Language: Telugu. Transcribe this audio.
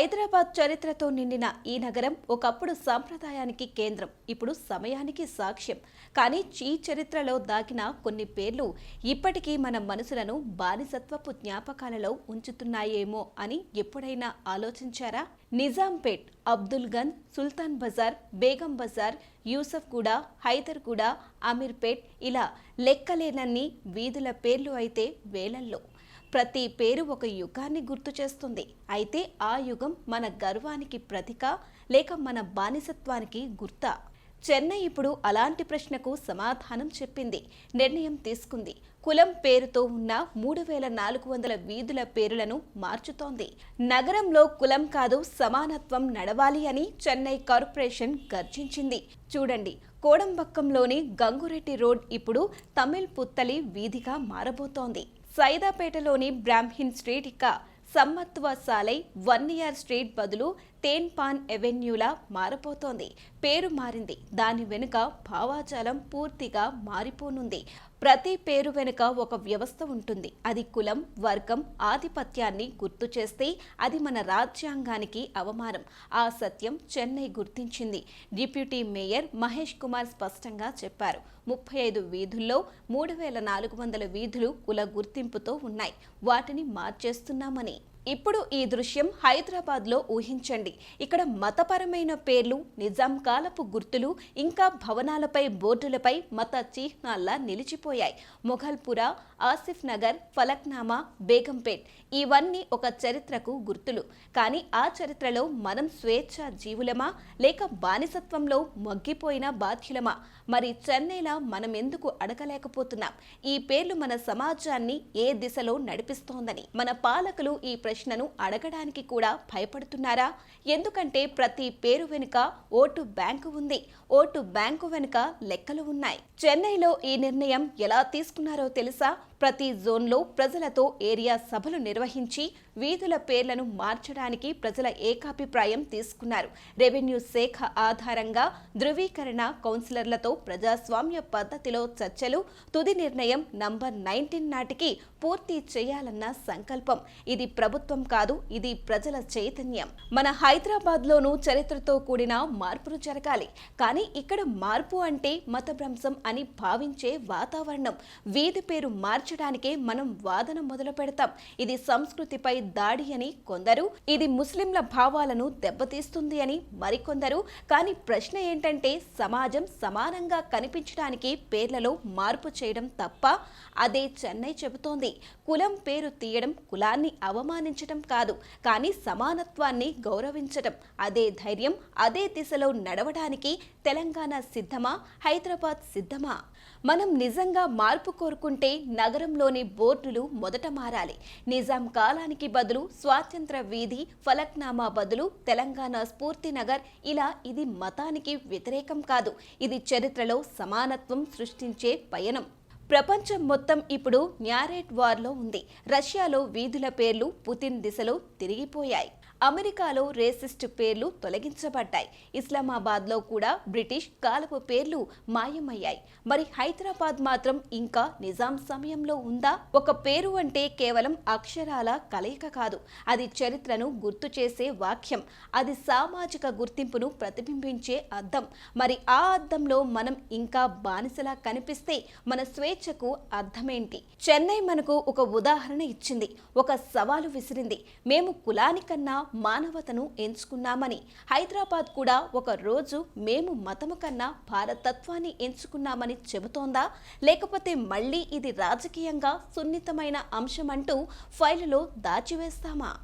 హైదరాబాద్ చరిత్రతో నిండిన ఈ నగరం ఒకప్పుడు సాంప్రదాయానికి కేంద్రం ఇప్పుడు సమయానికి సాక్ష్యం. కానీ ఈ చరిత్రలో దాగిన కొన్ని పేర్లు ఇప్పటికీ మన మనసులను బానిసత్వపు జ్ఞాపకాలలో ఉంచుతున్నాయేమో అని ఎప్పుడైనా ఆలోచించారా? నిజాంపేట్ అబ్దుల్గన్ సుల్తాన్ బజార్ బేగం బజార్ యూసఫ్గూడ హైదర్గూడ అమీర్పేట్ ఇలా లెక్కలేనన్ని వీధుల పేర్లు అయితే వేలల్లో. ప్రతి పేరు ఒక యుగాన్ని గుర్తు చేస్తుంది. అయితే ఆ యుగం మన గర్వానికి ప్రతిక లేక మన బానిసత్వానికి గుర్తా. చెన్నై ఇప్పుడు అలాంటి ప్రశ్నకు సమాధానం చెప్పింది నిర్ణయం తీసుకుంది. కులం పేరుతో ఉన్న మూడు వేల నాలుగు వందల వీధుల పేరులను మార్చుతోంది. నగరంలో కులం కాదు సమానత్వం నడవాలి అని చెన్నై కార్పొరేషన్ గర్జించింది. చూడండి కోడంబక్కంలోని గంగురెడ్డి రోడ్ ఇప్పుడు తమిళ్ పుత్తలి వీధిగా మారబోతోంది. సైదాపేటలోని బ్రాహ్మిన్ స్ట్రీట్ ఇక సమ్మత్వ సాలై వన్ ఇయర్ స్ట్రీట్ బదులు తేన్ పాన్ ఎవెన్యూలా మారబోతోంది. పేరు మారింది. దాని వెనుక భావాజాలం పూర్తిగా మారిపోనుంది. ప్రతి పేరు వెనుక ఒక వ్యవస్థ ఉంటుంది. అది కులం వర్గం ఆధిపత్యాన్ని గుర్తు చేస్తే అది మన రాజ్యాంగానికి అవమానం. ఆ సత్యం చెన్నై గుర్తించింది. డిప్యూటీ మేయర్ మహేష్ కుమార్ స్పష్టంగా చెప్పారు. ముప్పై ఐదు వీధుల్లో మూడు వేల నాలుగు వందల వీధులు కుల గుర్తింపుతో ఉన్నాయి. వాటిని మార్చేస్తున్నామని. ఇప్పుడు ఈ దృశ్యం హైదరాబాద్లో ఊహించండి. ఇక్కడ మతపరమైన పేర్లు నిజాం కాలపు గుర్తులు ఇంకా భవనాలపై బోర్డులపై మత చిహ్నాల్లా నిలిచిపోయాయి. మొఘల్పుర ఆసిఫ్ నగర్ ఫలక్నామా బేగంపేట్ ఇవన్నీ ఒక చరిత్రకు గుర్తులు. కానీ ఆ చరిత్రలో మనం స్వేచ్ఛ జీవులమా? లేక బానిసత్వంలో మగ్గిపోయిన బాధ్యులమా? మరి చెన్నైలా మనం ఎందుకు అడగలేకపోతున్నాం? ఈ పేర్లు మన సమాజాన్ని ఏ దిశలో నడిపిస్తోందని? మన పాలకులు ఈ ప్రశ్నను అడగడానికి కూడా భయపడుతున్నారా? ఎందుకంటే ప్రతి పేరు వెనుక ఓటు బ్యాంకు ఉంది. ఓటు బ్యాంకు వెనుక లెక్కలు ఉన్నాయి. చెన్నైలో ఈ నిర్ణయం ఎలా తీసుకున్నారో తెలుసా? ప్రతి జోన్లో ప్రజలతో ఏరియా సభలు నిర్వహించి వీధుల పేర్లను మార్చడానికి ప్రజల ఏకాభిప్రాయం తీసుకున్నారు. రెవెన్యూ శాఖ ఆధారంగా ధృవీకరణ కౌన్సిలర్లతో ప్రజాస్వామ్య పద్ధతిలో చర్చలు తుది నిర్ణయం నంబర్ నైన్టీన్ నాటికి పూర్తి చేయాలన్న సంకల్పం. ఇది ప్రభుత్వం కాదు ఇది ప్రజల చైతన్యం. మన హైదరాబాద్లోనూ చరిత్రతో కూడిన మార్పులు జరగాలి. కానీ ఇక్కడ మార్పు అంటే మతభ్రంశం అని భావించే వాతావరణం. వీధి పేరు మార్చడానికే మనం వాదన మొదలు పెడతాం. ఇది సంస్కృతిపై దాడి అని కొందరు ఇది ముస్లింల భావాలను దెబ్బతీస్తుంది అని మరికొందరు. కానీ ప్రశ్న ఏంటంటే సమాజం సమానంగా కనిపించడానికి పేర్లలో మార్పు చేయడం తప్ప అదే చెన్నై చెబుతోంది. కులం పేరు తీయడం కులాన్ని అవమానించడం కాదు. కానీ సమానత్వాన్ని గౌరవించడం అదే ధైర్యం అదే దిశలో నడవడానికి తెలంగాణ సిద్ధమా హైదరాబాద్ సిద్ధమా? మనం నిజంగా మార్పు కోరుకుంటే నగరంలోని బోర్డులు మొదట మారాలి. నిజాం కాలానికి బదులు స్వాతంత్ర వీధి ఫలక్నామా బదులు తెలంగాణ స్ఫూర్తి నగర్. ఇలా ఇది మతానికి వ్యతిరేకం కాదు. ఇది చరిత్రలో సమానత్వం సృష్టించే పయనం. ప్రపంచం మొత్తం ఇప్పుడు న్యారేట్ వార్లో ఉంది. రష్యాలో వీధుల పేర్లు పుతిన్ దిశలో తిరిగిపోయాయి. అమెరికాలో రేసిస్ట్ పేర్లు తొలగించబడ్డాయి. ఇస్లామాబాద్లో కూడా బ్రిటిష్ కాలపు పేర్లు మాయమయ్యాయి. మరి హైదరాబాద్ మాత్రం ఇంకా నిజాం సమయంలో ఉందా? ఒక పేరు అంటే కేవలం అక్షరాల కలయిక కాదు. అది చరిత్రను గుర్తు చేసే వాక్యం. అది సామాజిక గుర్తింపును ప్రతిబింబించే అద్దం. మరి ఆ అద్దంలో మనం ఇంకా బానిసలా కనిపిస్తే మన స్వేచ్ఛకు అర్థమేంటి? చెన్నై మనకు ఒక ఉదాహరణ ఇచ్చింది. ఒక సవాలు విసిరింది. మేము కులానికన్నా మానవతను ఎంచుకున్నామని. హైదరాబాద్ కూడా ఒక రోజు మేము మతము కన్నా భారతత్వాన్ని ఎంచుకున్నామని చెబుతోందా? లేకపోతే మళ్ళీ ఇది రాజకీయంగా సున్నితమైన అంశం అంటూ ఫైలులో దాచివేస్తామా?